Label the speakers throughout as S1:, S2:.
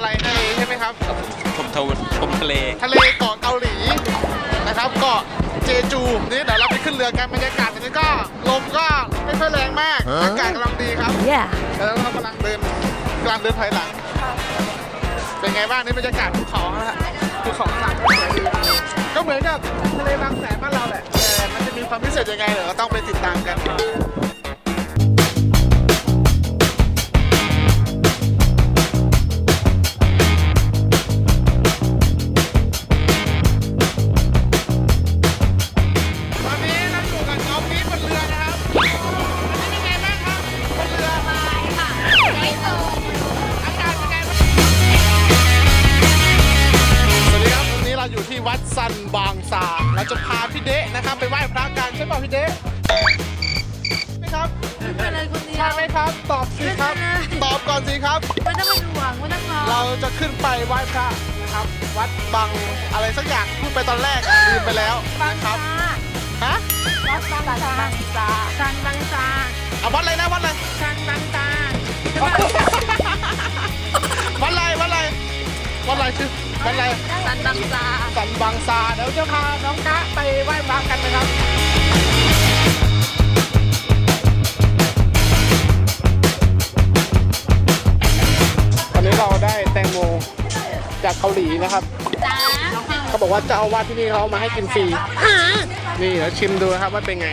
S1: อะไรทะเลใช่ไหมครับ
S2: ชมทะวันชมทะเล
S1: ทะเลเกาะเกาหลีนะครับเกาะเจจูนี่เดี๋ยวเราไปขึ้นเรือกันบรรยากาศตอนนี้ก็ลมก็ไม่ค่อยแรงมากอากาศกำลังดีครับ
S3: Yeah.
S1: แล้วเรากำลังเดินกำลังเดินถอยหลัง เป็นไงบ้างนี่บรรยากาศภูเขานะฮะภูเขาข้างหลังก็สวยดีก็เหมือนกับทะเลบางแสนบ้านเราแหละแต่มันจะมีความพิเศษยังไงเดี๋ยวเราต้องไปติดตามกัน ซันบางซาเราจะพาพี่เดะนะครับไปไหว้พระกันใช่ป่ะพี่เดะไหมครับ
S3: ไปเลยคนเดีย
S1: ใช่
S3: ว
S1: ไหมครับ ตอบสิครับ
S3: ไม่เป็นไร
S1: ตอบก่อนสิครับ
S3: ไม่ต้องเป็นห่วงไม่ต้องรอ
S1: เราจะขึ้นไปไหว้พระนะครับ วัดบางอะไรสักอย่างพูดไปตอนแรกลืมไปแล้ว
S3: บาง
S1: นะครับ
S3: ซา
S1: ฮะ
S3: วัดบางซาบางซาซันบางซา
S1: เอาวัดอะไรนะวัดอะไร
S3: ซันบางซา
S1: วัดอะไรวัดอะไรวัดอะไรชื่อ วัดอะไร
S3: ซันบางซา
S1: สันบางซาเดี๋ยวจะพาน้องกะไปไหว้พระกันนะครับวันนี้เราได้แตงโมจากเกาหลีนะครับ
S3: จ้า
S1: เขาบอกว่าเจ้าอาวาสที่นี่เขาเอามาให้กินฟรีนี่เดี๋ยวชิมดูนะครับว่าเป็นไง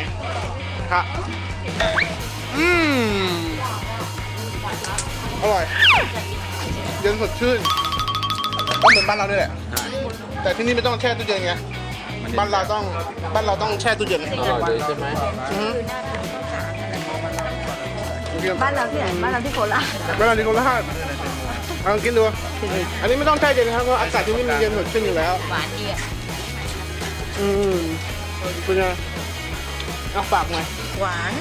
S1: ครับอืมอร่อย เย็นสดชื่น ก็เหมือนบ้านเราด้วยแหละแต่ที่นี่ไม่ต้องแช่ตู้เย็นไงบ้านเราต้อง บ้านเราต้องแช่ตู้เย็นใช่ไหม
S3: บ้านเราที่ไหนบ้านเราที่โคราช
S1: บ้านเราดีกว่าลาดลองกินดู อันนี้ไม่ต้องแช่เย็นนะครับ เพราะอากาศที่นี่มันเย็นสดชื่นอยู่แล้ว
S3: หวานดีอะ
S1: อืมเป็นไงเอาฝากหน่อย
S3: หวาน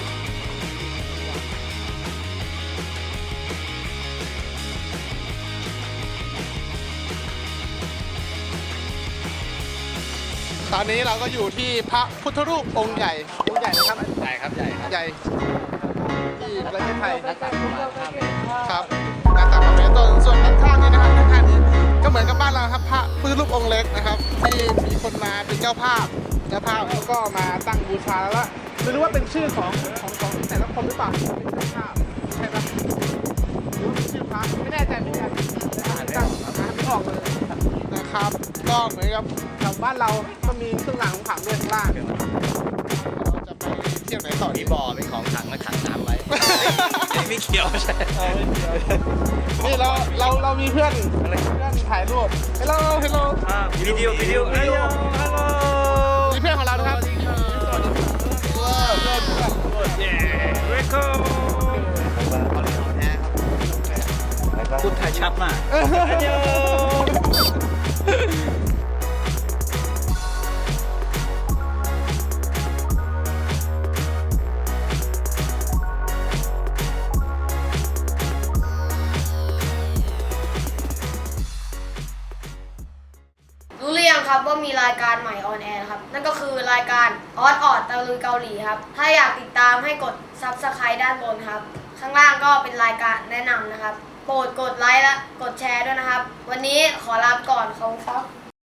S1: ตอนนี้เราก็อยู่ที่พระพุทธรูปองค์ใหญ่องค์ใหญ่นะครับ
S2: ใหญ่ครับใหญ่ครับ
S1: ใหญ่ที่ประเทศไทย
S2: หน้าตักประมาณ5เมตร
S1: ครับหน้าตักประมาณต้นส่วนด้านข้างนี้นะครับด้านข้างนี้ก็เหมือนกับบ้านเราครับพระพุทธรูปองค์เล็กนะครับที่มีคนมาเป็นเจ้าภาพเจ้าภาพแล้วก็มาตั้งบูชาแล้วละไม่รู้ว่าเป็นชื่อของของของแต่ละคนหรือเปล่า ก็เหมือนกับแถวบ้านเราก็มีเครื่องรางของขลังด้วยข้างล่างเราจะไปเที่ยวไหนต่อดี
S2: มีบ่อเป็นของขังแล้วขังน้ำไว้ ไม่เกี่ยวใช่
S1: นี่เราเราเรามีเพื่อนเพื่อนถ่ายรูปเฮลโลเฮลโล
S2: วิดีโอวิดีโอฮัลโหลฮัลโหล
S1: นี่เพื่อนของเรานะครับ
S2: เย้เวลคัมพูดไทยชัดมาก
S4: รู้หรือยังครับว่ามีรายการใหม่ออนแอร์ครับ นั่นก็คือรายการออดออดตะลุยเกาหลีครับ ถ้าอยากติดตามให้กดซับสไครต์ด้านบนครับ ข้างล่างก็เป็นรายการแนะนำนะครับ โปรดกดไลค์และกดแชร์ด้วยนะครับ วันนี้ขอลาไปก่อนขอบคุณครับ